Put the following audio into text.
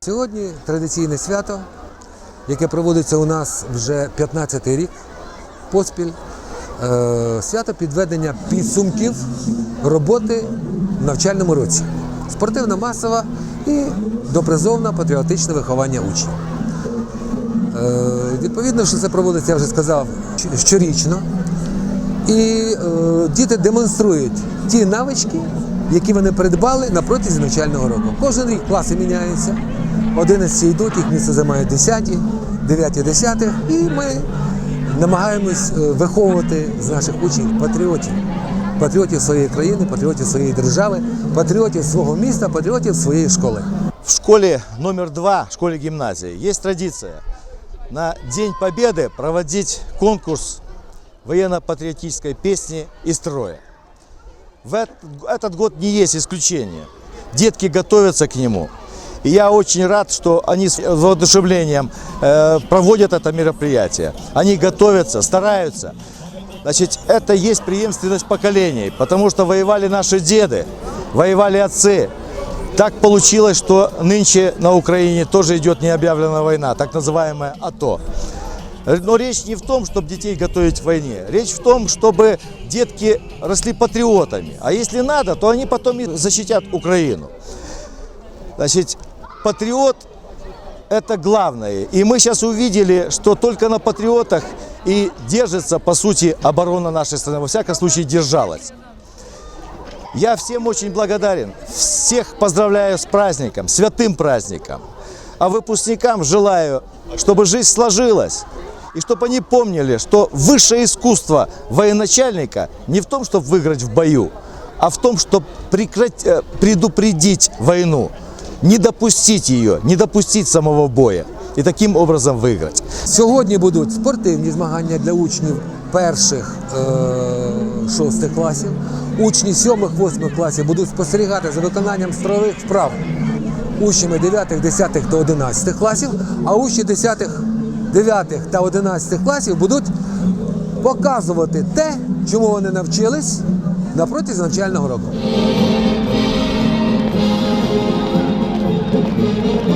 Сьогодні традиційне свято, яке проводиться у нас вже 15-й рік поспіль. Е, Свято підведення підсумків роботи в навчальному році. Спортивна масова і допризовне патріотичне виховання учнів. Е, Відповідно, що це проводиться, я вже сказав, щорічно. І е, діти демонструють ті навички, які вони придбали на протязі навчального року. Кожен рік класи міняються. 11 йдуть, їх місце займають 10, 9, 10. І ми намагаємось е, виховувати з наших учнів патріотів. Патріотів своєї країни, патріотів своєї держави, патріотів свого міста, патріотів своєї школи. В школе номер два, в школе-гимназии, есть традиция на День Победы проводить конкурс военно-патриотической песни и строя. В эт- этот год не есть исключение. Детки готовятся к нему. И я очень рад, что они с воодушевлением э, проводят это мероприятие. Они готовятся, стараются. Значит, это есть преемственность поколений, потому что воевали наши деды, воевали отцы. Так получилось, что нынче на Украине тоже идет необъявленная война, так называемая АТО. Но речь не в том, чтобы детей готовить к войне. Речь в том, чтобы детки росли патриотами. А если надо, то они потом и защитят Украину. Значит, патриот – это главное. И мы сейчас увидели, что только на патриотах и держится, по сути, оборона нашей страны. Во всяком случае, держалась. Я всем очень благодарен. Всех поздравляю с праздником, святым праздником. А выпускникам желаю, чтобы жизнь сложилась. И чтобы они помнили, что высшее искусство военачальника не в том, чтобы выиграть в бою, а в том, чтобы прекрат- э, предупредить войну, не допустить ее, не допустить самого боя и таким образом выиграть. Сьогодні будуть спортивні змагання для учнів перших е- шостих класів. Учні сьомих, восьмих класів будуть спостерігати за виконанням строєвих вправ учнями 9, 10 та 11 класів, а учні 10, 9 та 11 класів будуть показувати те, чому вони навчились на протязі навчального року. Thank you.